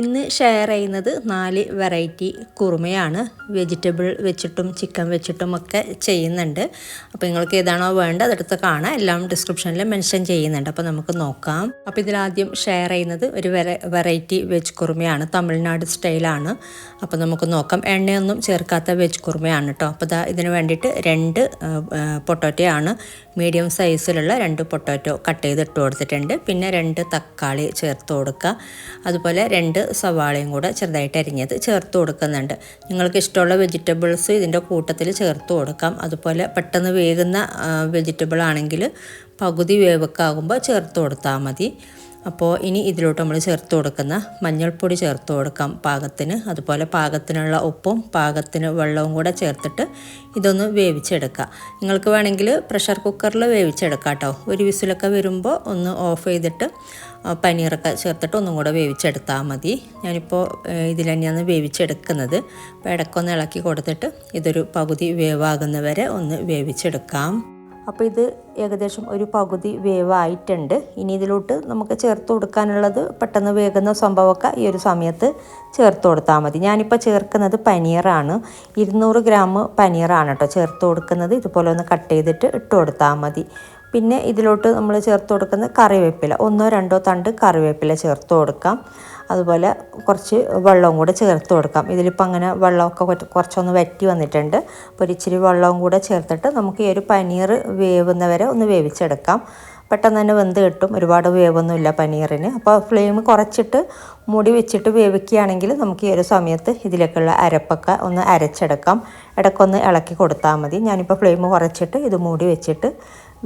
ഇന്ന് ഷെയർ ചെയ്യുന്നത് നാല് വെറൈറ്റി കുറുമയാണ്. വെജിറ്റബിൾ വെച്ചിട്ടും ചിക്കൻ വെച്ചിട്ടും ഒക്കെ ചെയ്യുന്നുണ്ട്. അപ്പോൾ നിങ്ങൾക്ക് ഏതാണോ വേണ്ടത് അതെടുത്ത് കാണാം. എല്ലാം ഡിസ്ക്രിപ്ഷനിൽ മെൻഷൻ ചെയ്യുന്നുണ്ട്. അപ്പോൾ നമുക്ക് നോക്കാം. അപ്പോൾ ഇതിലാദ്യം ഷെയർ ചെയ്യുന്നത് ഒരു വെറൈറ്റി വെജ് കുറുമയാണ്. തമിഴ്നാട് സ്റ്റൈലാണ് അപ്പോൾ നമുക്ക് നോക്കാം. എണ്ണയൊന്നും ചേർക്കാത്ത വെജ് കുറുമയാണ് കേട്ടോ അപ്പോൾ ഇതാ ഇതിന് വേണ്ടിയിട്ട് രണ്ട് പൊട്ടോറ്റയാണ്. മീഡിയം സൈസിലുള്ള രണ്ട് പൊട്ടാറ്റോ കട്ട് ചെയ്ത് ഇട്ട് കൊടുത്തിട്ടുണ്ട്. പിന്നെ രണ്ട് തക്കാളി ചേർത്ത് കൊടുക്കുക. അതുപോലെ രണ്ട് സവാളയും കൂടെ ചെറുതായിട്ട് അരിഞ്ഞത് ചേർത്ത് കൊടുക്കുന്നുണ്ട്. നിങ്ങൾക്ക് ഇഷ്ടമുള്ള വെജിറ്റബിൾസ് ഇതിന്റെ കൂട്ടത്തിൽ ചേർത്ത് കൊടുക്കാം. അതുപോലെ പെട്ടെന്ന് വേകുന്ന വെജിറ്റബിൾ ആണെങ്കിൽ പകുതി വേവക്കാകുമ്പോൾ ചേർത്ത് കൊടുത്താൽ മതി. അപ്പോൾ ഇനി ഇതിലോട്ട് നമ്മൾ ചേർത്ത് കൊടുക്കുന്ന മഞ്ഞൾപ്പൊടി ചേർത്ത് കൊടുക്കാം പാകത്തിന്. അതുപോലെ പാകത്തിനുള്ള ഉപ്പും പാകത്തിന് വെള്ളവും കൂടെ ചേർത്തിട്ട് ഇതൊന്ന് വേവിച്ചെടുക്കുക. നിങ്ങൾക്ക് വേണമെങ്കിൽ പ്രഷർ കുക്കറിൽ വേവിച്ചെടുക്കാം കേട്ടോ. ഒരു വിസിലൊക്കെ വരുമ്പോൾ ഒന്ന് ഓഫ് ചെയ്തിട്ട് പനീറൊക്കെ ചേർത്തിട്ട് ഒന്നും കൂടെ വേവിച്ചെടുത്താൽ മതി. ഞാനിപ്പോൾ ഇതിൽ തന്നെയാണ് വേവിച്ചെടുക്കുന്നത്. അപ്പോൾ ഇടക്കൊന്ന് ഇളക്കി കൊടുത്തിട്ട് ഇതൊരു പകുതി വേവാകുന്നവരെ ഒന്ന് വേവിച്ചെടുക്കാം. അപ്പോൾ ഇത് ഏകദേശം ഒരു പകുതി വേവായിട്ടുണ്ട്. ഇനി ഇതിലോട്ട് നമുക്ക് ചേർത്ത് കൊടുക്കാനുള്ളത് പെട്ടെന്ന് വേകുന്ന സംഭവമൊക്കെ ഈ ഒരു സമയത്ത് ചേർത്ത് കൊടുത്താൽ മതി. ഞാനിപ്പോൾ ചേർക്കുന്നത് പനീറാണ്. ഇരുന്നൂറ് ഗ്രാം പനീറാണ് കേട്ടോ ചേർത്ത് കൊടുക്കുന്നത്. ഇതുപോലെ ഒന്ന് കട്ട് ചെയ്തിട്ട് ഇട്ട് കൊടുത്താൽ മതി. പിന്നെ ഇതിലോട്ട് നമ്മൾ ചേർത്ത് കൊടുക്കുന്ന കറിവേപ്പില. ഒന്നോ രണ്ടോ തണ്ട് കറിവേപ്പില ചേർത്ത് കൊടുക്കാം. അതുപോലെ കുറച്ച് വെള്ളവും കൂടെ ചേർത്ത് കൊടുക്കാം. ഇതിലിപ്പോൾ അങ്ങനെ വെള്ളമൊക്കെ കുറച്ചൊന്ന് വറ്റി വന്നിട്ടുണ്ട്. അപ്പോൾ ഒരു ഇച്ചിരി വെള്ളവും കൂടെ ചേർത്തിട്ട് നമുക്ക് ഈ ഒരു പനീർ വേവുന്നവരെ ഒന്ന് വേവിച്ചെടുക്കാം. പെട്ടെന്ന് തന്നെ വെന്ത് കിട്ടും. ഒരുപാട് വേവൊന്നുമില്ല പനീറിന്. അപ്പോൾ ഫ്ലെയിം കുറച്ചിട്ട് മുടി വെച്ചിട്ട് വേവിക്കുകയാണെങ്കിൽ നമുക്ക് ഈ ഒരു സമയത്ത് ഇതിലേക്കുള്ള അരപ്പൊക്കെ ഒന്ന് അരച്ചെടുക്കാം. ഇടയ്ക്കൊന്ന് ഇളക്കി കൊടുത്താൽ മതി. ഞാനിപ്പോൾ ഫ്ലെയിം കുറച്ചിട്ട് ഇത് മൂടി വെച്ചിട്ട്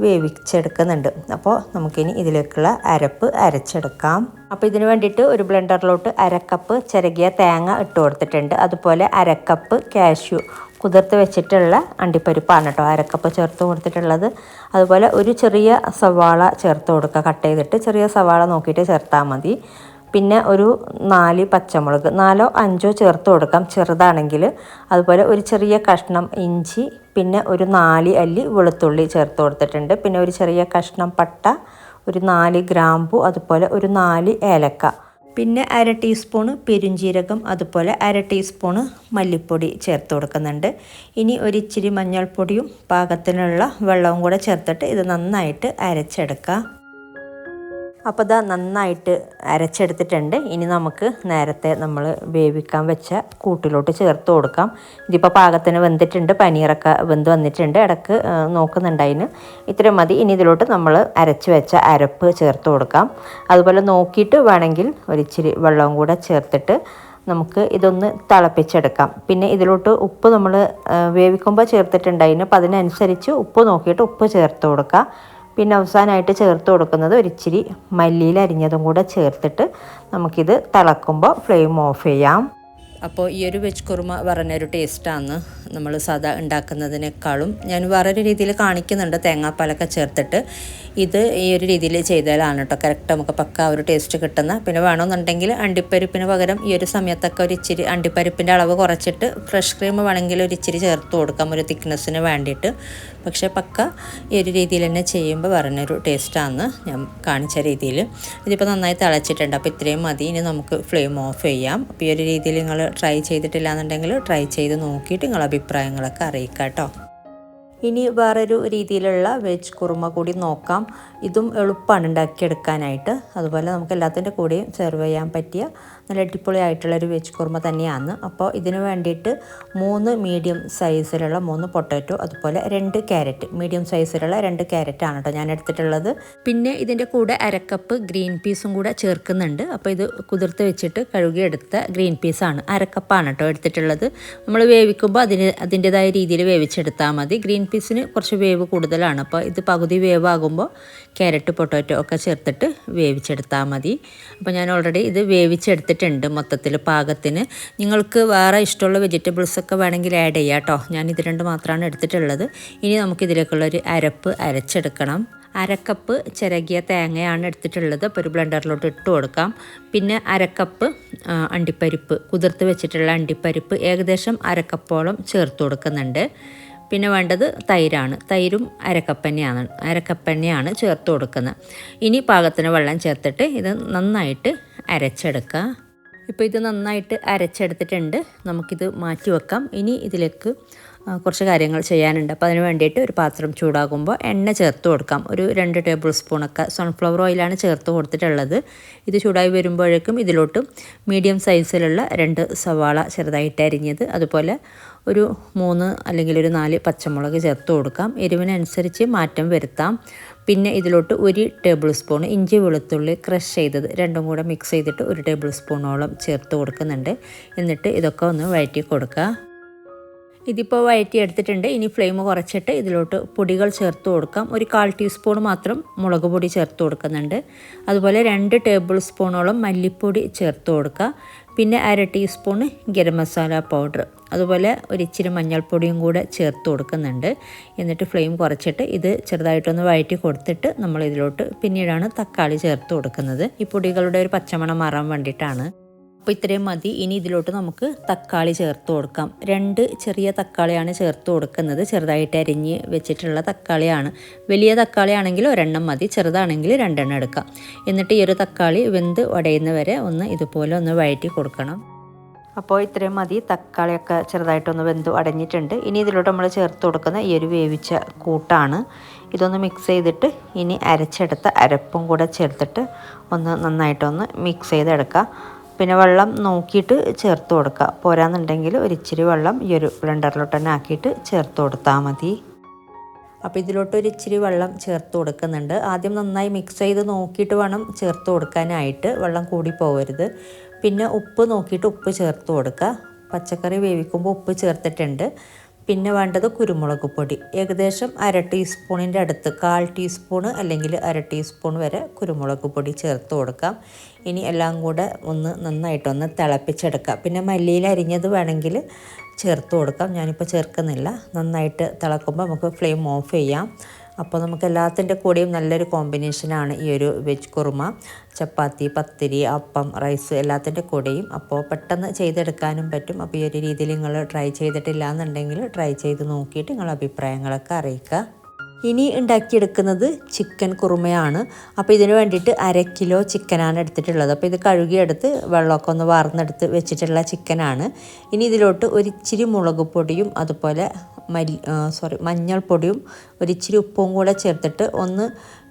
വേവിച്ചെടുക്കുന്നുണ്ട്. അപ്പോൾ നമുക്കിനി ഇതിലേക്കുള്ള അരപ്പ് അരച്ചെടുക്കാം. അപ്പോൾ ഇതിന് വേണ്ടിയിട്ട് ഒരു ബ്ലെൻഡറിലോട്ട് അരക്കപ്പ് ചിരകിയ തേങ്ങ ഇട്ട് കൊടുത്തിട്ടുണ്ട്. അതുപോലെ അരക്കപ്പ് കാഷ്യൂ കുതിർത്ത് വെച്ചിട്ടുള്ള അണ്ടിപ്പരിപ്പാണ് കേട്ടോ അരക്കപ്പ് ചേർത്ത് കൊടുത്തിട്ടുള്ളത്. അതുപോലെ ഒരു ചെറിയ സവാള ചേർത്ത് കൊടുക്കുക കട്ട് ചെയ്തിട്ട് ചെറിയ സവാള നോക്കിയിട്ട് ചേർത്താൽ മതി. പിന്നെ ഒരു നാല് പച്ചമുളക് നാലോ അഞ്ചോ ചേർത്ത് കൊടുക്കാം. ചെറുതാണെങ്കിൽ അതുപോലെ ഒരു ചെറിയ കഷ്ണം ഇഞ്ചി പിന്നെ ഒരു നാല് അല്ലി വെളുത്തുള്ളി ചേർത്ത് കൊടുത്തിട്ടുണ്ട്. പിന്നെ ഒരു ചെറിയ കഷ്ണം പട്ട ഒരു നാല് ഗ്രാമ്പു അതുപോലെ ഒരു നാല് ഏലക്ക. പിന്നെ അര ടീസ്പൂണ് പെരുംജീരകം അതുപോലെ അര ടീസ്പൂണ് മല്ലിപ്പൊടി ചേർത്ത് കൊടുക്കുന്നുണ്ട്. ഇനി ഒരിച്ചിരി മഞ്ഞൾപ്പൊടിയും പാകത്തിനുള്ള വെള്ളവും കൂടെ ചേർത്തിട്ട് ഇത് നന്നായിട്ട് അരച്ചെടുക്കുക അപ്പോൾ ഇതാ നന്നായിട്ട് അരച്ചെടുത്തിട്ടുണ്ട്. ഇനി നമുക്ക് നേരത്തെ നമ്മൾ വേവിക്കാൻ വെച്ച കൂട്ടിലോട്ട് ചേർത്ത് കൊടുക്കാം. ഇതിപ്പോൾ പാകത്തിന് വെന്തിട്ടുണ്ട് പനീറൊക്കെ വെന്ത് വന്നിട്ടുണ്ട്. ഇടയ്ക്ക് നോക്കുന്നുണ്ട് അതിന്. ഇത്രയും മതി. ഇനി ഇതിലോട്ട് നമ്മൾ അരച്ച് വെച്ച അരപ്പ് ചേർത്ത് കൊടുക്കാം. അതുപോലെ നോക്കിയിട്ട് വേണമെങ്കിൽ ഒരിച്ചിരി വെള്ളവും കൂടെ ചേർത്തിട്ട് നമുക്ക് ഇതൊന്ന് തിളപ്പിച്ചെടുക്കാം. പിന്നെ ഇതിലോട്ട് ഉപ്പ് നമ്മൾ വേവിക്കുമ്പോൾ ചേർത്തിട്ടുണ്ടായിരുന്നു അപ്പോൾ അതിനനുസരിച്ച് ഉപ്പ് നോക്കിയിട്ട് ഉപ്പ് ചേർത്ത് കൊടുക്കുക പിന്നെ അവസാനമായിട്ട് ചേർത്ത് കൊടുക്കുന്നത് ഒരിച്ചിരി മല്ലിയിൽ അരിഞ്ഞതും കൂടെ ചേർത്തിട്ട് നമുക്കിത് തിളക്കുമ്പോൾ ഫ്ലെയിം ഓഫ് ചെയ്യാം. അപ്പോൾ ഈ ഒരു വെജ് കുറുമ പറഞ്ഞൊരു ടേസ്റ്റാണ് നമ്മൾ സാധാ ഉണ്ടാക്കുന്നതിനേക്കാളും. ഞാൻ വേറൊരു രീതിയിൽ കാണിക്കുന്നുണ്ട് തേങ്ങാപ്പാലൊക്കെ ചേർത്തിട്ട്. ഇത് ഈ ഒരു രീതിയിൽ ചെയ്താലാണ് കേട്ടോ കറക്റ്റ് നമുക്ക് പക്ക ഒരു ടേസ്റ്റ് കിട്ടുന്ന. പിന്നെ വേണമെന്നുണ്ടെങ്കിൽ അണ്ടിപ്പരിപ്പിന് പകരം ഈ ഒരു സമയത്തൊക്കെ ഒരു ഇച്ചിരി അണ്ടിപ്പരിപ്പിന്റെ അളവ് കുറച്ചിട്ട് ഫ്രഷ് ക്രീം വേണമെങ്കിൽ ഒരു ഇച്ചിരി ചേർത്ത് കൊടുക്കാം ഒരു തിക്നെസ്സിന് വേണ്ടിയിട്ട്. പക്ഷേ പക്ക ഈ ഒരു രീതിയിൽ തന്നെ ചെയ്യുമ്പോൾ പറഞ്ഞൊരു ടേസ്റ്റാണ് ഞാൻ കാണിച്ച രീതിയിൽ. ഇതിപ്പോൾ നന്നായി തിളച്ചിട്ടുണ്ട്. അപ്പോൾ ഇത്രയും മതി. ഇനി നമുക്ക് ഫ്ലെയിം ഓഫ് ചെയ്യാം. അപ്പോൾ ഈ ഒരു രീതിയിൽ നിങ്ങൾ ട്രൈ ചെയ്തിട്ടില്ല എന്നുണ്ടെങ്കിൽ ട്രൈ ചെയ്ത് നോക്കിയിട്ട് നിങ്ങളുടെ അഭിപ്രായങ്ങളൊക്കെ അറിയിക്കാം കേട്ടോ. ഇനി വേറൊരു രീതിയിലുള്ള വെജ് കുറുമ കൂടി നോക്കാം. ഇതും എളുപ്പമാണ് ഉണ്ടാക്കിയെടുക്കാനായിട്ട്. അതുപോലെ നമുക്ക് എല്ലാത്തിന്റെ കൂടെയും സെർവ് ചെയ്യാൻ പറ്റിയ നല്ല അടിപൊളിയായിട്ടുള്ള ഒരു വെജ് കുറുമ തന്നെയാണ്. അപ്പോൾ ഇതിന് വേണ്ടിയിട്ട് മൂന്ന് മീഡിയം സൈസിലുള്ള മൂന്ന് പൊട്ടാറ്റോ അതുപോലെ രണ്ട് ക്യാരറ്റ് മീഡിയം സൈസിലുള്ള രണ്ട് ക്യാരറ്റാണ് കേട്ടോ ഞാൻ എടുത്തിട്ടുള്ളത്. പിന്നെ ഇതിന്റെ കൂടെ അരക്കപ്പ് ഗ്രീൻ പീസും കൂടെ ചേർക്കുന്നുണ്ട്. അപ്പോൾ ഇത് കുതിർത്ത് വെച്ചിട്ട് കഴുകിയെടുത്ത ഗ്രീൻ പീസാണ് അരക്കപ്പാണ് കേട്ടോ എടുത്തിട്ടുള്ളത്. നമ്മൾ വേവിക്കുമ്പോൾ അതിന് അതിന്റെതായ രീതിയിൽ വേവിച്ചെടുത്താൽ മതി. ഗ്രീൻ പീസിന് കുറച്ച് വേവ് കൂടുതലാണ്. അപ്പോൾ ഇത് പകുതി വേവാകുമ്പോൾ ക്യാരറ്റ് പൊട്ടാറ്റോ ഒക്കെ ചേർത്തിട്ട് വേവിച്ചെടുത്താൽ മതി. അപ്പോൾ ഞാൻ ഓൾറെഡി ഇത് വേവിച്ചെടുത്തിട്ടുണ്ട് മൊത്തത്തിൽ പാകത്തിന്. നിങ്ങൾക്ക് വേറെ ഇഷ്ടമുള്ള വെജിറ്റബിൾസൊക്കെ വേണമെങ്കിൽ ആഡ് ചെയ്യാം കേട്ടോ. ഞാൻ ഇത് രണ്ട് മാത്രമാണ് എടുത്തിട്ടുള്ളത്. ഇനി നമുക്കിതിലേക്കുള്ളൊരു അരപ്പ് അരച്ചെടുക്കണം. അരക്കപ്പ് ചിരകിയ തേങ്ങയാണ് എടുത്തിട്ടുള്ളത്. അപ്പോൾ ഒരു ബ്ലെൻഡറിലോട്ട് ഇട്ട് കൊടുക്കാം. പിന്നെ അരക്കപ്പ് അണ്ടിപ്പരിപ്പ് കുതിർത്ത് വെച്ചിട്ടുള്ള അണ്ടിപ്പരിപ്പ് ഏകദേശം അരക്കപ്പോളം ചേർത്ത് കൊടുക്കുന്നുണ്ട്. പിന്നെ വേണ്ടത് തൈരാണ്. തൈരും അരക്കപ്പന്നെയാണ് അരക്കപ്പന്നെയാണ് ചേർത്ത് കൊടുക്കുന്നത്. ഇനി പാകത്തിന് വെള്ളം ചേർത്തിട്ട് ഇത് നന്നായിട്ട് അരച്ചെടുക്കുക. ഇപ്പോൾ ഇത് നന്നായിട്ട് അരച്ചെടുത്തിട്ടുണ്ട്. നമുക്കിത് മാറ്റി വെക്കാം. ഇനി ഇതിലേക്ക് കുറച്ച് കാര്യങ്ങൾ ചെയ്യാനുണ്ട്. അപ്പോൾ അതിന് വേണ്ടിയിട്ട് ഒരു പാത്രം ചൂടാകുമ്പോൾ എണ്ണ ചേർത്ത് കൊടുക്കാം. ഒരു രണ്ട് ടേബിൾ സ്പൂണൊക്കെ സൺഫ്ലവർ ഓയിലാണ് ചേർത്ത് കൊടുത്തിട്ടുള്ളത്. ഇത് ചൂടായി വരുമ്പോഴേക്കും ഇതിലോട്ട് മീഡിയം സൈസിലുള്ള രണ്ട് സവാള ചെറുതായിട്ട് അരിഞ്ഞത്. അതുപോലെ ഒരു മൂന്ന് അല്ലെങ്കിൽ ഒരു നാല് പച്ചമുളക് ചേർത്ത് കൊടുക്കാം. എരിവിനനുസരിച്ച് മാറ്റം വരുത്താം. പിന്നെ ഇതിലോട്ട് ഒരു ടേബിൾ സ്പൂൺ ഇഞ്ചി വെളുത്തുള്ളി ക്രഷ് ചെയ്തത് രണ്ടും കൂടെ മിക്സ് ചെയ്തിട്ട് ഒരു ടേബിൾ സ്പൂണോളം ചേർത്ത് കൊടുക്കുന്നുണ്ട്. എന്നിട്ട് ഇതൊക്കെ ഒന്ന് വഴറ്റി കൊടുക്കുക. ഇതിപ്പോൾ വഴറ്റി എടുത്തിട്ടുണ്ട്. ഇനി ഫ്ലെയിം കുറച്ചിട്ട് ഇതിലോട്ട് പൊടികൾ ചേർത്ത് കൊടുക്കാം. ഒരു കാൽ ടീസ്പൂൺ മാത്രം മുളക് പൊടി ചേർത്ത് കൊടുക്കുന്നുണ്ട്. അതുപോലെ രണ്ട് ടേബിൾ സ്പൂണോളം മല്ലിപ്പൊടി ചേർത്ത് കൊടുക്കുക. പിന്നെ അര ടീസ്പൂൺ ഗരം മസാല പൗഡർ അതുപോലെ ഒരു ഇച്ചിരി മഞ്ഞൾപ്പൊടിയും കൂടെ ചേർത്ത് കൊടുക്കുന്നുണ്ട്. എന്നിട്ട് ഫ്ലെയിം കുറച്ചിട്ട് ഇത് ചെറുതായിട്ടൊന്ന് വഴറ്റി കൊടുത്തിട്ട് നമ്മൾ ഇതിലോട്ട് പിന്നീടാണ് തക്കാളി ചേർത്ത് കൊടുക്കുന്നത്. ഈ പൊടികളുടെ ഒരു പച്ചമണം മാറാൻ വേണ്ടിയിട്ടാണ്. അപ്പോൾ ഇത്രയും മതി. ഇനി ഇതിലോട്ട് നമുക്ക് തക്കാളി ചേർത്ത് കൊടുക്കാം. രണ്ട് ചെറിയ തക്കാളിയാണ് ചേർത്ത് കൊടുക്കുന്നത്. ചെറുതായിട്ട് അരിഞ്ഞ് വെച്ചിട്ടുള്ള തക്കാളിയാണ്. വലിയ തക്കാളി ആണെങ്കിൽ ഒരെണ്ണം മതി. ചെറുതാണെങ്കിൽ രണ്ടെണ്ണം എടുക്കാം. എന്നിട്ട് ഈ ഒരു തക്കാളി വെന്ത് ഉടയുന്നവരെ ഒന്ന് ഇതുപോലെ ഒന്ന് വഴറ്റി കൊടുക്കണം. അപ്പോൾ ഇത്രയും മതി. തക്കാളിയൊക്കെ ചെറുതായിട്ടൊന്ന് വെന്ത് അടഞ്ഞിട്ടുണ്ട് ഇനി ഇതിലോട്ട് നമ്മൾ ചേർത്ത് കൊടുക്കുന്ന ഈ ഒരു വേവിച്ച കൂട്ടാണ് ഇതൊന്ന് മിക്സ് ചെയ്തിട്ട് ഇനി അരച്ചെടുത്ത അരപ്പും കൂടെ ചേർത്തിട്ട് ഒന്ന് നന്നായിട്ടൊന്ന് മിക്സ് ചെയ്തെടുക്കുക പിന്നെ വെള്ളം നോക്കിയിട്ട് ചേർത്ത് കൊടുക്കുക. പോരാന്നുണ്ടെങ്കിൽ ഒരിച്ചിരി വെള്ളം ഈ ഒരു ബ്ലെൻഡറിലോട്ട് തന്നെ ആക്കിയിട്ട് ചേർത്ത് കൊടുത്താൽ മതി. അപ്പോൾ ഇതിലോട്ട് ഒരു ഇച്ചിരി വെള്ളം ചേർത്ത് കൊടുക്കുന്നുണ്ട്. ആദ്യം നന്നായി മിക്സ് ചെയ്ത് നോക്കിയിട്ട് വേണം ചേർത്ത് കൊടുക്കാനായിട്ട്. വെള്ളം കൂടി പോകരുത് പിന്നെ ഉപ്പ് നോക്കിയിട്ട് ഉപ്പ് ചേർത്ത് കൊടുക്കുക. പച്ചക്കറി വേവിക്കുമ്പോൾ ഉപ്പ് ചേർത്തിട്ടുണ്ട്. പിന്നെ വേണ്ടത് കുരുമുളക് പൊടി. ഏകദേശം അര ടീസ്പൂണിന്റെ അടുത്ത് കാൽ ടീസ്പൂണ് അല്ലെങ്കിൽ അര ടീസ്പൂൺ വരെ കുരുമുളക് പൊടി ചേർത്ത് കൊടുക്കാം. ഇനി എല്ലാം കൂടെ ഒന്ന് നന്നായിട്ടൊന്ന് തിളപ്പിച്ചെടുക്കാം. പിന്നെ മല്ലിയിൽ അരിഞ്ഞത് വേണമെങ്കിൽ ചേർത്ത് കൊടുക്കാം. ഞാനിപ്പോൾ ചേർക്കുന്നില്ല. നന്നായിട്ട് തിളക്കുമ്പോൾ നമുക്ക് ഫ്ലെയിം ഓഫ് ചെയ്യാം. അപ്പോൾ നമുക്ക് എല്ലാത്തിന്റെ കൂടെയും നല്ലൊരു കോമ്പിനേഷനാണ് ഈ ഒരു വെജ് കുറുമ. ചപ്പാത്തി പത്തിരി അപ്പം റൈസ് എല്ലാത്തിന്റെ കൂടെയും. അപ്പോൾ പെട്ടെന്ന് ചെയ്തെടുക്കാനും പറ്റും. അപ്പോൾ ഈ ഒരു രീതിയിൽ നിങ്ങൾ ട്രൈ ചെയ്തിട്ടില്ല എന്നുണ്ടെങ്കിൽ ട്രൈ ചെയ്ത് നോക്കിയിട്ട് നിങ്ങളുടെ അഭിപ്രായങ്ങളൊക്കെ അറിയിക്കുക. ഇനി ഉണ്ടാക്കിയെടുക്കുന്നത് ചിക്കൻ കുറുമയാണ്. അപ്പോൾ ഇതിന് വേണ്ടിയിട്ട് അര കിലോ ചിക്കനാണ് എടുത്തിട്ടുള്ളത്. അപ്പോൾ ഇത് കഴുകിയെടുത്ത് വെള്ളമൊക്കെ ഒന്ന് വാർന്നെടുത്ത് വെച്ചിട്ടുള്ള ചിക്കനാണ്. ഇനി ഇതിലോട്ട് ഒരിച്ചിരി മുളക് പൊടിയും അതുപോലെ മല്ലി സോറി മഞ്ഞൾപ്പൊടിയും ഒരു ഇച്ചിരി ഉപ്പും കൂടെ ചേർത്തിട്ട് ഒന്ന്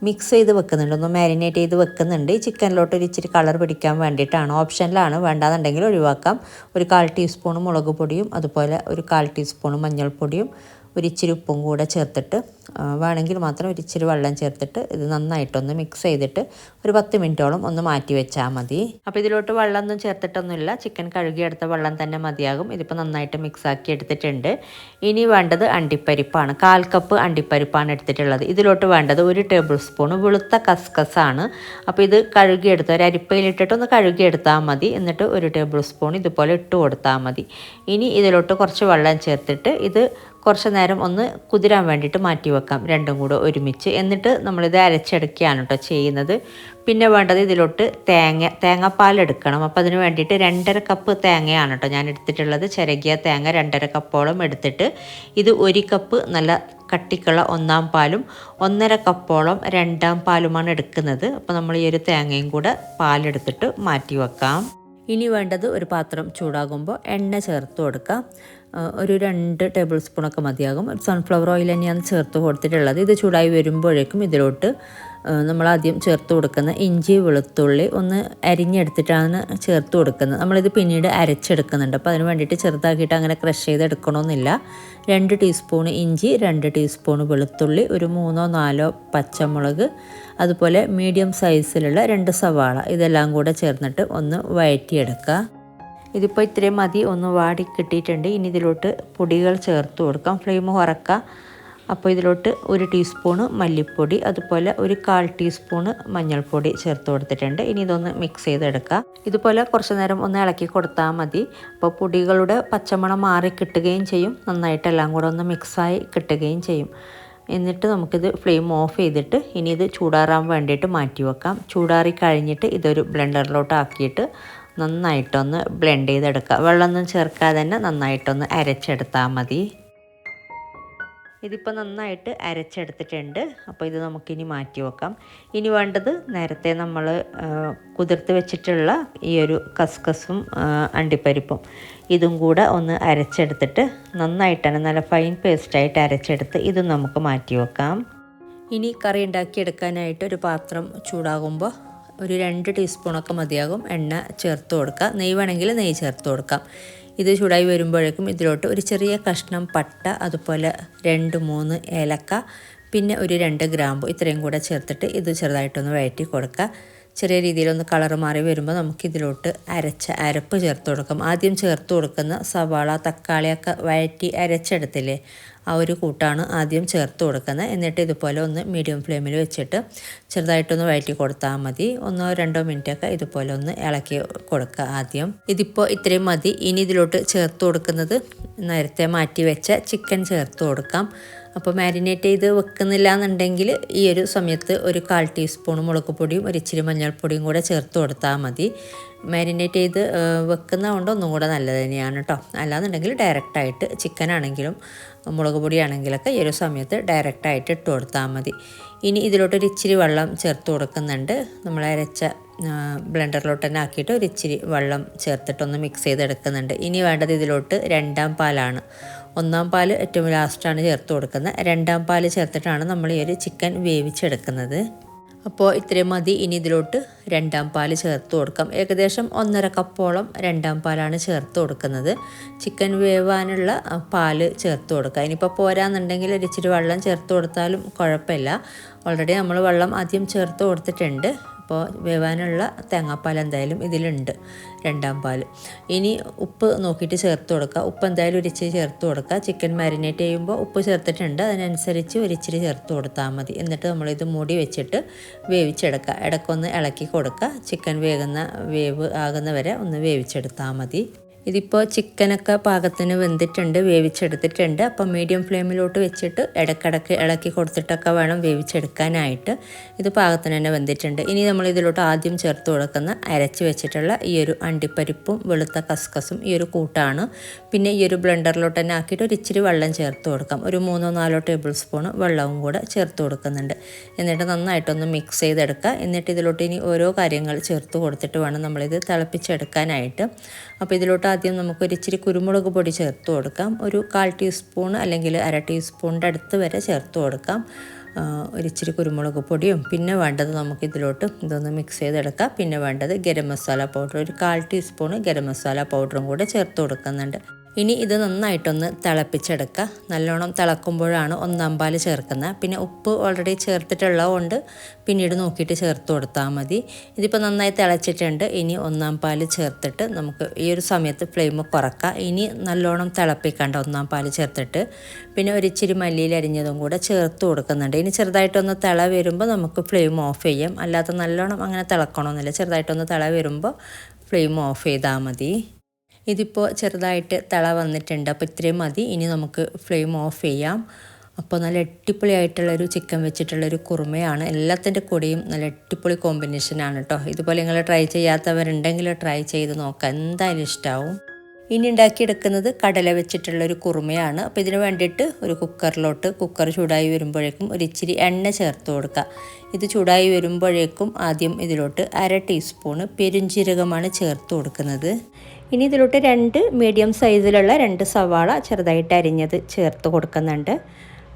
മിക്സ് ചെയ്ത് വെക്കുന്നുണ്ട്. ഒന്ന് മാരിനേറ്റ് ചെയ്ത് വെക്കുന്നുണ്ട്. ഈ ചിക്കനിലോട്ട് ഒരു ഇച്ചിരി കളർ പിടിക്കാൻ വേണ്ടിയിട്ടാണ്. ഓപ്ഷനിലാണ് വേണ്ടാന്നുണ്ടെങ്കിൽ ഒഴിവാക്കാം. ഒരു കാൽ ടീസ്പൂൺ മുളക് പൊടിയും അതുപോലെ ഒരു കാൽ ടീസ്പൂൺ മഞ്ഞൾപ്പൊടിയും ഒരു ഇച്ചിരി ഉപ്പും കൂടെ ചേർത്തിട്ട് വേണമെങ്കിൽ മാത്രം ഒരു ഇച്ചിരി വെള്ളം ചേർത്തിട്ട് ഇത് നന്നായിട്ടൊന്ന് മിക്സ് ചെയ്തിട്ട് ഒരു പത്ത് മിനിറ്റോളം ഒന്ന് മാറ്റി വെച്ചാൽ മതി. അപ്പോൾ ഇതിലോട്ട് വെള്ളമൊന്നും ചേർത്തിട്ടൊന്നുമില്ല. ചിക്കൻ കഴുകിയെടുത്ത വെള്ളം തന്നെ മതിയാകും. ഇതിപ്പോൾ നന്നായിട്ട് മിക്സ് ആക്കി എടുത്തിട്ടുണ്ട്. ഇനി വേണ്ടത് അണ്ടിപ്പരിപ്പാണ്. കാൽ കപ്പ് അണ്ടിപ്പരിപ്പാണ് എടുത്തിട്ടുള്ളത്. ഇതിലോട്ട് വേണ്ടത് ഒരു ടേബിൾ സ്പൂൺ വെളുത്ത കസ്കസാണ്. അപ്പോൾ ഇത് കഴുകിയെടുത്ത് ഒരു അരിപ്പയിലിട്ടിട്ട് ഒന്ന് കഴുകിയെടുത്താൽ മതി. എന്നിട്ട് ഒരു ടേബിൾ സ്പൂൺ ഇതുപോലെ ഇട്ട് കൊടുത്താൽ മതി. ഇനി ഇതിലോട്ട് കുറച്ച് വെള്ളം ചേർത്തിട്ട് ഇത് കുറച്ച് നേരം ഒന്ന് കുതിരാൻ വേണ്ടിയിട്ട് മാറ്റി വെക്കാം. രണ്ടും കൂടെ ഒരുമിച്ച്. എന്നിട്ട് നമ്മളിത് അരച്ചെടുക്കുകയാണ് കേട്ടോ ചെയ്യുന്നത്. പിന്നെ വേണ്ടത് ഇതിലോട്ട് തേങ്ങ തേങ്ങാപ്പാൽ എടുക്കണം. അപ്പോൾ അതിന് വേണ്ടിയിട്ട് രണ്ടര കപ്പ് തേങ്ങയാണ് കേട്ടോ ഞാൻ എടുത്തിട്ടുള്ളത്. ചിരകിയ തേങ്ങ രണ്ടര കപ്പോളം എടുത്തിട്ട് ഇത് ഒരു കപ്പ് നല്ല കട്ടിക്കുള്ള ഒന്നാം പാലും ഒന്നര കപ്പോളം രണ്ടാം പാലുമാണ് എടുക്കുന്നത്. അപ്പോൾ നമ്മൾ ഈ ഒരു തേങ്ങയും കൂടെ പാലെടുത്തിട്ട് മാറ്റി വെക്കാം. ഇനി വേണ്ടത് ഒരു പാത്രം ചൂടാകുമ്പോൾ എണ്ണ ചേർത്ത് കൊടുക്കാം. ഒരു രണ്ട് ടേബിൾ സ്പൂണൊക്കെ മതിയാകും. സൺഫ്ലവർ ഓയിൽ തന്നെയാണ് ചേർത്ത് കൊടുത്തിട്ടുള്ളത്. ഇത് ചൂടായി വരുമ്പോഴേക്കും ഇതിലോട്ട് നമ്മൾ ആദ്യം ചേർത്ത് കൊടുക്കുന്ന ഇഞ്ചി വെളുത്തുള്ളി ഒന്ന് അരിഞ്ഞെടുത്തിട്ടാണ് ചേർത്ത് കൊടുക്കുന്നത്. നമ്മളിത് പിന്നീട് അരച്ചെടുക്കുന്നുണ്ട്. അപ്പോൾ അതിന് വേണ്ടിയിട്ട് ചെറുതാക്കിയിട്ട് അങ്ങനെ ക്രഷ് ചെയ്തെടുക്കണമെന്നില്ല രണ്ട് ടീസ്പൂൺ ഇഞ്ചി രണ്ട് ടീസ്പൂൺ വെളുത്തുള്ളി ഒരു മൂന്നോ നാലോ പച്ചമുളക് അതുപോലെ മീഡിയം സൈസിലുള്ള രണ്ട് സവാള. ഇതെല്ലാം കൂടെ ചേർന്നിട്ട് ഒന്ന് വഴറ്റിയെടുക്കുക. ഇതിപ്പോൾ ഇത്രയും മതി ഒന്ന് വാടി കിട്ടിയിട്ടുണ്ട്. ഇനി ഇതിലോട്ട് പൊടികൾ ചേർത്ത് കൊടുക്കാം. ഫ്ലെയിം കുറക്കുക അപ്പോൾ ഇതിലോട്ട് ഒരു ടീസ്പൂണ് മല്ലിപ്പൊടി അതുപോലെ ഒരു കാൽ ടീസ്പൂണ് മഞ്ഞൾപ്പൊടി ചേർത്ത് കൊടുത്തിട്ടുണ്ട്. ഇനി ഇതൊന്ന് മിക്സ് ചെയ്തെടുക്കുക ഇതുപോലെ കുറച്ച് നേരം ഒന്ന് ഇളക്കി കൊടുത്താൽ മതി. അപ്പോൾ പൊടികളുടെ പച്ചമണം മാറി കിട്ടുകയും ചെയ്യും. നന്നായിട്ട് എല്ലാം കൂടെ ഒന്ന് മിക്സായി കിട്ടുകയും ചെയ്യും. എന്നിട്ട് നമുക്കിത് ഫ്ലെയിം ഓഫ് ചെയ്തിട്ട് ഇനി ഇത് ചൂടാറാൻ വേണ്ടിയിട്ട് മാറ്റി വെക്കാം. ചൂടാറി കഴിഞ്ഞിട്ട് ഇതൊരു ബ്ലെൻഡറിലോട്ട് ആക്കിയിട്ട് നന്നായിട്ടൊന്ന് ബ്ലെൻഡ് ചെയ്തെടുക്കുക. വെള്ളമൊന്നും ചേർക്കാതെ തന്നെ നന്നായിട്ടൊന്ന് അരച്ചെടുത്താൽ മതി. ഇതിപ്പോൾ നന്നായിട്ട് അരച്ചെടുത്തിട്ടുണ്ട്. അപ്പോൾ ഇത് നമുക്കിനി മാറ്റി വെക്കാം. ഇനി വേണ്ടത് നേരത്തെ നമ്മൾ കുതിർത്ത് വെച്ചിട്ടുള്ള ഈ ഒരു കസ്കസും അണ്ടിപ്പരിപ്പും ഇതും കൂടെ ഒന്ന് അരച്ചെടുത്തിട്ട് നന്നായിട്ട് തന്നെ നല്ല ഫൈൻ പേസ്റ്റായിട്ട് അരച്ചെടുത്ത് ഇതും നമുക്ക് മാറ്റി വെക്കാം. ഇനി കറി ഉണ്ടാക്കിയെടുക്കാനായിട്ട് ഒരു പാത്രം ചൂടാകുമ്പോൾ ഒരു രണ്ട് ടീസ്പൂണൊക്കെ മതിയാകും. എണ്ണ ചേർത്ത് കൊടുക്കുക നെയ് വേണമെങ്കിൽ നെയ്യ് ചേർത്ത് കൊടുക്കാം. ഇത് ചൂടായി വരുമ്പോഴേക്കും ഇതിലോട്ട് ഒരു ചെറിയ കഷ്ണം പട്ട അതുപോലെ രണ്ട് മൂന്ന് ഏലക്ക പിന്നെ ഒരു രണ്ട് ഗ്രാമ്പു ഇത്രയും കൂടെ ചേർത്തിട്ട് ഇത് ചെറുതായിട്ടൊന്ന് വഴറ്റി കൊടുക്കുക. ചെറിയ രീതിയിലൊന്ന് കളർ മാറി വരുമ്പോൾ നമുക്ക് ഇതിലോട്ട് അരച്ച അരപ്പ് ചേർത്ത് കൊടുക്കാം. ആദ്യം ചേർത്ത് കൊടുക്കുന്ന സവാള തക്കാളിയൊക്കെ വഴറ്റി അരച്ചെടുത്തില്ലേ ആ ഒരു കൂട്ടാണ് ആദ്യം ചേർത്ത് കൊടുക്കുന്നത്. എന്നിട്ട് ഇതുപോലെ ഒന്ന് മീഡിയം ഫ്ലെയിമിൽ വെച്ചിട്ട് ചെറുതായിട്ടൊന്ന് വഴറ്റി കൊടുത്താൽ മതി. ഒന്നോ രണ്ടോ മിനിറ്റൊക്കെ ഇതുപോലെ ഒന്ന് ഇളക്കി കൊടുക്കുക ആദ്യം. ഇതിപ്പോൾ ഇത്രയും മതി. ഇനി ഇതിലോട്ട് ചേർത്ത് കൊടുക്കുന്നത് നേരത്തെ മാറ്റി വെച്ച ചിക്കൻ ചേർത്ത് കൊടുക്കാം. അപ്പോൾ മാരിനേറ്റ് ചെയ്ത് വെക്കുന്നില്ല എന്നുണ്ടെങ്കിൽ ഈ ഒരു സമയത്ത് ഒരു കാൽ ടീസ്പൂൺ മുളക് പൊടിയും ഒരു ഇച്ചിരി മഞ്ഞൾപ്പൊടിയും കൂടെ ചേർത്ത് കൊടുത്താൽ മതി. മാരിനേറ്റ് ചെയ്ത് വെക്കുന്നതുകൊണ്ട് ഒന്നും കൂടെ നല്ലത് തന്നെയാണ് കേട്ടോ അല്ലാന്നുണ്ടെങ്കിൽ ഡയറക്റ്റായിട്ട് ചിക്കൻ ആണെങ്കിലും മുളക് പൊടിയാണെങ്കിലൊക്കെ ഈ ഒരു സമയത്ത് ഡയറക്റ്റായിട്ട് ഇട്ട് കൊടുത്താൽ മതി. ഇനി ഇതിലോട്ടൊരു ഇച്ചിരി വെള്ളം ചേർത്ത് കൊടുക്കുന്നുണ്ട്. നമ്മൾ അരച്ച ബ്ലെൻഡറിലോട്ട് തന്നെ ആക്കിയിട്ട് ഒരു ഇച്ചിരി വെള്ളം ചേർത്തിട്ടൊന്ന് മിക്സ് ചെയ്തെടുക്കുന്നുണ്ട്. ഇനി വേണ്ടത് ഇതിലോട്ട് രണ്ടാം പാലാണ്. ഒന്നാം പാൽ ഏറ്റവും ലാസ്റ്റാണ് ചേർത്ത് കൊടുക്കുന്നത്. രണ്ടാം പാൽ ചേർത്തിട്ടാണ് നമ്മൾ ഈ ഒരു ചിക്കൻ വേവിച്ചെടുക്കുന്നത്. അപ്പോൾ ഇത്രയും മതി. ഇനി ഇതിലോട്ട് രണ്ടാം പാൽ ചേർത്ത് കൊടുക്കാം. ഏകദേശം ഒന്നര കപ്പോളം രണ്ടാം പാലാണ് ചേർത്ത് കൊടുക്കുന്നത്. ചിക്കൻ വേവാനുള്ള പാൽ ചേർത്ത് കൊടുക്കുക. ഇനിയിപ്പോൾ പോരാന്നുണ്ടെങ്കിൽ ഒരിച്ചിരി വെള്ളം ചേർത്ത് കൊടുത്താലും കുഴപ്പമില്ല. ഓൾറെഡി നമ്മൾ വെള്ളം ആദ്യം ചേർത്ത് കൊടുത്തിട്ടുണ്ട്. അപ്പോൾ വേവാനുള്ള തേങ്ങാപ്പാൽ എന്തായാലും ഇതിലുണ്ട് രണ്ടാം പാൽ. ഇനി ഉപ്പ് നോക്കിയിട്ട് ചേർത്ത് കൊടുക്കുക. ഉപ്പ് എന്തായാലും ഒരു ഇച്ചിരി ചേർത്ത് കൊടുക്കുക. ചിക്കൻ മാരിനേറ്റ് ചെയ്യുമ്പോൾ ഉപ്പ് ചേർത്തിട്ടുണ്ട്. അതിനനുസരിച്ച് ഒരിച്ചിരി ചേർത്ത് കൊടുത്താൽ മതി. എന്നിട്ട് നമ്മളിത് മൂടി വെച്ചിട്ട് വേവിച്ചെടുക്കുക. ഇടയ്ക്കൊന്ന് ഇളക്കി കൊടുക്കുക. ചിക്കൻ വേകുന്ന വേവ് ആകുന്ന വരെ ഒന്ന് വേവിച്ചെടുത്താൽ മതി. ഇതിപ്പോൾ ചിക്കനൊക്കെ പാകത്തിന് വെന്തിട്ടുണ്ട് വേവിച്ചെടുത്തിട്ടുണ്ട്. അപ്പോൾ മീഡിയം ഫ്ലെയിമിലോട്ട് വെച്ചിട്ട് ഇടക്കിടക്ക് ഇളക്കി കൊടുത്തിട്ടൊക്കെ വേണം വേവിച്ചെടുക്കാനായിട്ട്. ഇത് പാകത്തിന് തന്നെ വെന്തിട്ടുണ്ട്. ഇനി നമ്മൾ ഇതിലോട്ട് ആദ്യം ചേർത്ത് കൊടുക്കുന്ന അരച്ച് വെച്ചിട്ടുള്ള ഈ ഒരു അണ്ടിപ്പരിപ്പും വെളുത്ത കസ്കസും ഈ ഒരു കൂട്ടാണ്. പിന്നെ ഈ ഒരു ബ്ലെൻഡറിലോട്ട് തന്നെ ആക്കിയിട്ട് ഒരു ഇച്ചിരി വെള്ളം ചേർത്ത് കൊടുക്കാം. ഒരു മൂന്നോ നാലോ ടേബിൾ സ്പൂൺ വെള്ളവും കൂടെ ചേർത്ത് കൊടുക്കുന്നുണ്ട്. എന്നിട്ട് നന്നായിട്ടൊന്ന് മിക്സ് ചെയ്തെടുക്കുക. എന്നിട്ട് ഇതിലോട്ട് ഇനി ഓരോ കാര്യങ്ങൾ ചേർത്ത് കൊടുത്തിട്ട് വേണം നമ്മളിത് തിളപ്പിച്ചെടുക്കാനായിട്ട്. അപ്പോൾ ഇതിലോട്ട് ആദ്യം നമുക്ക് ഒരു ഇച്ചിരി കുരുമുളക് പൊടി ചേർത്ത് കൊടുക്കാം. ഒരു കാൽ ടീസ്പൂൺ അല്ലെങ്കിൽ അര ടീസ്പൂണിന്റെ അടുത്ത് വരെ ചേർത്ത് കൊടുക്കാം. ഒരിച്ചിരി കുരുമുളക് പൊടിയും പിന്നെ വേണ്ടത് നമുക്ക് ഇതിലോട്ട് ഇതൊന്ന് മിക്സ് ചെയ്തെടുക്കാം. പിന്നെ വേണ്ടത് ഗരം മസാല പൗഡർ ഒരു കാൽ ടീസ്പൂൺ ഗരം മസാല പൗഡറും കൂടെ ചേർത്ത് കൊടുക്കുന്നുണ്ട്. ഇനി ഇത് നന്നായിട്ടൊന്ന് തിളപ്പിച്ചെടുക്കുക. നല്ലോണം തിളക്കുമ്പോഴാണ് ഒന്നാം പാൽ ചേർക്കുന്നത്. പിന്നെ ഉപ്പ് ഓൾറെഡി ചേർത്തിട്ടുള്ളത് കൊണ്ട് പിന്നീട് നോക്കിയിട്ട് ചേർത്ത് കൊടുത്താൽ മതി. ഇതിപ്പോൾ നന്നായി തിളച്ചിട്ടുണ്ട്. ഇനി ഒന്നാം പാൽ ചേർത്തിട്ട് നമുക്ക് ഈ ഒരു സമയത്ത് ഫ്ലെയിം കുറക്കുക ഇനി നല്ലോണം തിളപ്പിക്കേണ്ട ഒന്നാം പാൽ ചേർത്തിട്ട്. പിന്നെ ഒരിച്ചിരി മല്ലിയിൽ അരിഞ്ഞതും കൂടെ ചേർത്ത് കൊടുക്കുന്നുണ്ട്. ഇനി ചെറുതായിട്ടൊന്ന് തിള വരുമ്പോൾ നമുക്ക് ഫ്ലെയിം ഓഫ് ചെയ്യാം. അല്ലാത്ത നല്ലോണം അങ്ങനെ തിളക്കണമെന്നില്ല. ചെറുതായിട്ടൊന്ന് തിള വരുമ്പോൾ ഫ്ലെയിം ഓഫ് ചെയ്താൽ മതി. ഇതിപ്പോൾ ചെറുതായിട്ട് തിള വന്നിട്ടുണ്ട്. അപ്പോൾ ഇത്രയും മതി. ഇനി നമുക്ക് ഫ്ലെയിം ഓഫ് ചെയ്യാം. അപ്പോൾ നല്ല അടിപൊളിയായിട്ടുള്ളൊരു ചിക്കൻ വെച്ചിട്ടുള്ളൊരു കുറുമയാണ്. എല്ലാത്തിന്റെ കൂടെയും നല്ല അടിപൊളി കോമ്പിനേഷനാണ് കേട്ടോ ഇതുപോലെ നിങ്ങൾ ട്രൈ ചെയ്യാത്തവരുണ്ടെങ്കിൽ ട്രൈ ചെയ്ത് നോക്കാം. എന്തായാലും ഇഷ്ടമാവും ഇനി ഉണ്ടാക്കിയെടുക്കുന്നത് കടല വെച്ചിട്ടുള്ളൊരു കുറുമയാണ്. അപ്പോൾ ഇതിന് വേണ്ടിയിട്ട് ഒരു കുക്കറിലോട്ട് കുക്കർ ചൂടായി വരുമ്പോഴേക്കും ഒരു ഇച്ചിരി എണ്ണ ചേർത്ത് കൊടുക്കുക. ഇത് ചൂടായി വരുമ്പോഴേക്കും ആദ്യം ഇതിലോട്ട് അര ടീസ്പൂണ് പെരുംജീരകമാണ് ചേർത്ത് കൊടുക്കുന്നത്. ഇനി ഇതിലോട്ട് രണ്ട് മീഡിയം സൈസിലുള്ള രണ്ട് സവാള ചെറുതായിട്ട് അരിഞ്ഞത് ചേർത്ത് കൊടുക്കുന്നുണ്ട്.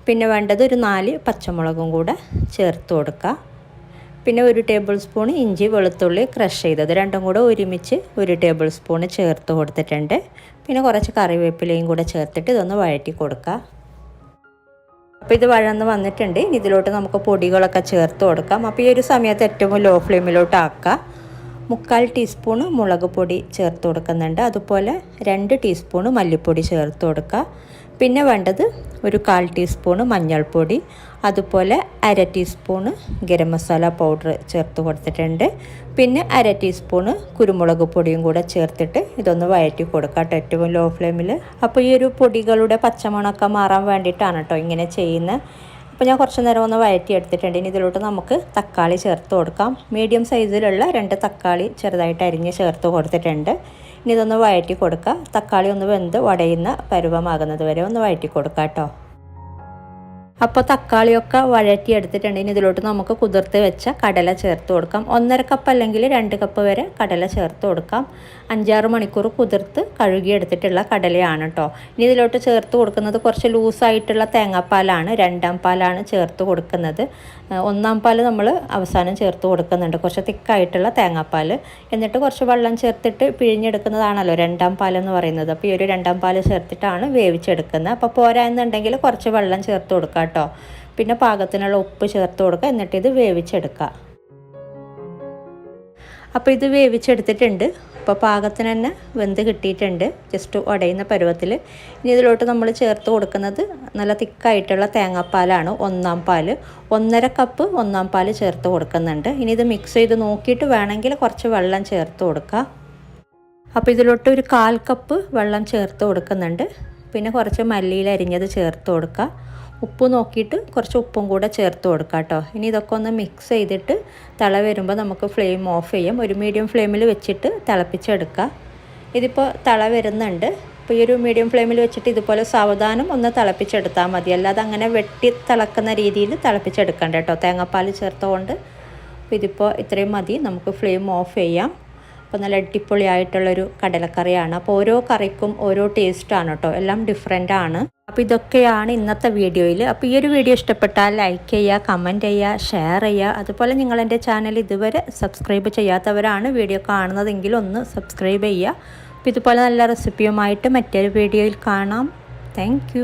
പിന്നെ വേണ്ടത് ഒരു നാല് പച്ചമുളകും കൂടെ ചേർത്ത് കൊടുക്കുക പിന്നെ ഒരു ടേബിൾ സ്പൂൺ ഇഞ്ചി വെളുത്തുള്ളി ക്രഷ് ചെയ്തത്. രണ്ടും കൂടെ ഒരുമിച്ച് ഒരു ടേബിൾ സ്പൂൺ ചേർത്ത് കൊടുത്തിട്ടുണ്ട്. പിന്നെ കുറച്ച് കറിവേപ്പിലയും കൂടെ ചേർത്തിട്ട് ഇതൊന്ന് വഴറ്റി കൊടുക്കുക അപ്പോൾ ഇത് വഴന്ന് വന്നിട്ടുണ്ട്. ഇതിലോട്ട് നമുക്ക് പൊടികളൊക്കെ ചേർത്ത് കൊടുക്കാം. അപ്പോൾ ഈ ഒരു സമയത്ത് ഏറ്റവും ലോ ഫ്ലെയിമിലോട്ട് ആക്കുക മുക്കാൽ ടീസ്പൂണ് മുളക് പൊടി ചേർത്ത് കൊടുക്കുന്നുണ്ട്. അതുപോലെ രണ്ട് ടീസ്പൂണ് മല്ലിപ്പൊടി ചേർത്ത് കൊടുക്കുക. പിന്നെ വേണ്ടത് ഒരു കാൽ ടീസ്പൂണ് മഞ്ഞൾപ്പൊടി. അതുപോലെ അര ടീസ്പൂണ് ഗരം മസാല പൗഡർ ചേർത്ത് കൊടുത്തിട്ടുണ്ട്. പിന്നെ അര ടീസ്പൂണ് കുരുമുളക് പൊടിയും കൂടെ ചേർത്തിട്ട് ഇതൊന്ന് വഴറ്റി കൊടുക്കാം കേട്ടോ ഏറ്റവും ലോ. ഫ്ലെയിമിൽ അപ്പോൾ ഈ ഒരു പൊടികളുടെ പച്ചമണമൊക്കെ മാറാൻ വേണ്ടിയിട്ടാണ് കേട്ടോ ഇങ്ങനെ ചെയ്യുന്നത്. അപ്പോൾ ഞാൻ കുറച്ച് നേരം ഒന്ന് വഴറ്റി എടുത്തിട്ടുണ്ട്. ഇനി ഇതിലോട്ട് നമുക്ക് തക്കാളി ചേർത്ത് കൊടുക്കാം. മീഡിയം സൈസിലുള്ള രണ്ട് തക്കാളി ചെറുതായിട്ട് അരിഞ്ഞ് ചേർത്ത് കൊടുത്തിട്ടുണ്ട്. ഇനി ഇതൊന്ന് വഴറ്റി കൊടുക്കുക തക്കാളി ഒന്ന് വെന്ത് വടയുന്ന പരുവമാകുന്നത് വരെ ഒന്ന് വഴറ്റി കൊടുക്കുക കേട്ടോ. അപ്പോൾ തക്കാളിയൊക്കെ വഴറ്റി ഇനി ഇതിലോട്ട് നമുക്ക് കുതിർത്ത് വെച്ച കടല ചേർത്ത് കൊടുക്കാം. ഒന്നര കപ്പ് അല്ലെങ്കിൽ രണ്ട് കപ്പ് വരെ കടല ചേർത്ത് കൊടുക്കാം. അഞ്ചാറ് മണിക്കൂർ കുതിർത്ത് കഴുകിയെടുത്തിട്ടുള്ള കടലയാണ് കേട്ടോ ഇനി ഇതിലോട്ട് ചേർത്ത് കൊടുക്കുന്നത് കുറച്ച് ലൂസായിട്ടുള്ള തേങ്ങാപ്പാലാണ്. രണ്ടാം പാലാണ് ചേർത്ത് കൊടുക്കുന്നത്. ഒന്നാം പാൽ നമ്മൾ അവസാനം ചേർത്ത് കൊടുക്കുന്നുണ്ട്. കുറച്ച് തിക്കായിട്ടുള്ള തേങ്ങാപ്പാൽ എന്നിട്ട് കുറച്ച് വെള്ളം ചേർത്തിട്ട് പിഴിഞ്ഞെടുക്കുന്നതാണല്ലോ രണ്ടാം പാലെന്ന് പറയുന്നത്. അപ്പോൾ ഈ ഒരു രണ്ടാം പാൽ ചേർത്തിട്ടാണ് വേവിച്ചെടുക്കുന്നത്. അപ്പോൾ പോരാ എന്നുണ്ടെങ്കിൽ കുറച്ച് വെള്ളം ചേർത്ത് കൊടുക്കാം കേട്ടോ പിന്നെ പാകത്തിനുള്ള ഉപ്പ് ചേർത്ത് കൊടുക്കുക. എന്നിട്ട് ഇത് വേവിച്ചെടുക്കുക. അപ്പോൾ ഇത് വേവിച്ചെടുത്തിട്ടുണ്ട്. അപ്പോൾ പാകത്തിന് തന്നെ വെന്ത് കിട്ടിയിട്ടുണ്ട്. ജസ്റ്റ് ഉടയുന്ന പരുവത്തിൽ. ഇനി ഇതിലോട്ട് നമ്മൾ ചേർത്ത് കൊടുക്കുന്നത് നല്ല തിക്കായിട്ടുള്ള തേങ്ങാപ്പാലാണ് ഒന്നാം പാൽ. ഒന്നര കപ്പ് ഒന്നാം പാൽ ചേർത്ത് കൊടുക്കുന്നുണ്ട്. ഇനി ഇത് മിക്സ് ചെയ്ത് നോക്കിയിട്ട് വേണമെങ്കിൽ കുറച്ച് വെള്ളം ചേർത്ത് കൊടുക്കാം. അപ്പോൾ ഇതിലോട്ട് ഒരു കാൽ കപ്പ് വെള്ളം ചേർത്ത് കൊടുക്കുന്നുണ്ട്. പിന്നെ കുറച്ച് മല്ലിയിൽ അരിഞ്ഞത് ചേർത്ത് കൊടുക്കുക ഉപ്പ് നോക്കിയിട്ട് കുറച്ച് ഉപ്പും കൂടെ ചേർത്ത് കൊടുക്കുക കേട്ടോ. ഇനി ഇതൊക്കെ ഒന്ന് മിക്സ് ചെയ്തിട്ട് തിള വരുമ്പോൾ നമുക്ക് ഫ്ലെയിം ഓഫ് ചെയ്യാം. ഒരു മീഡിയം ഫ്ലെയിമിൽ വെച്ചിട്ട് തിളപ്പിച്ചെടുക്കുക ഇതിപ്പോൾ തിള വരുന്നുണ്ട്. ഇപ്പോൾ ഈ ഒരു മീഡിയം ഫ്ലെയിമിൽ വെച്ചിട്ട് ഇതുപോലെ സാവധാനം ഒന്ന് തിളപ്പിച്ചെടുത്താൽ മതി. അല്ലാതെ അങ്ങനെ വെട്ടി തിളക്കുന്ന രീതിയിൽ തിളപ്പിച്ചെടുക്കണ്ട കേട്ടോ. തേങ്ങാപ്പാൽ ചേർത്തുകൊണ്ട് അപ്പോൾ ഇതിപ്പോൾ ഇത്രയും മതി. നമുക്ക് ഫ്ലെയിം ഓഫ് ചെയ്യാം. അപ്പോൾ നല്ല അടിപൊളിയായിട്ടുള്ളൊരു കടലക്കറിയാണ്. അപ്പോൾ ഓരോ കറിക്കും ഓരോ ടേസ്റ്റാണ് കേട്ടോ. എല്ലാം ഡിഫറെന്റ് ആണ്. അപ്പോൾ ഇതൊക്കെയാണ് ഇന്നത്തെ വീഡിയോയിൽ. അപ്പോൾ ഈ ഒരു വീഡിയോ ഇഷ്ടപ്പെട്ടാൽ ലൈക്ക് ചെയ്യുക കമന്റ് ചെയ്യുക ഷെയർ ചെയ്യുക. അതുപോലെ നിങ്ങൾ എന്റെ ചാനൽ ഇതുവരെ സബ്സ്ക്രൈബ് ചെയ്യാത്തവരാണ് വീഡിയോ കാണുന്നതെങ്കിൽ ഒന്ന് സബ്സ്ക്രൈബ് ചെയ്യുക. അപ്പോൾ ഇതുപോലെ നല്ല റെസിപ്പിയുമായിട്ട് മറ്റൊരു വീഡിയോയിൽ കാണാം. താങ്ക്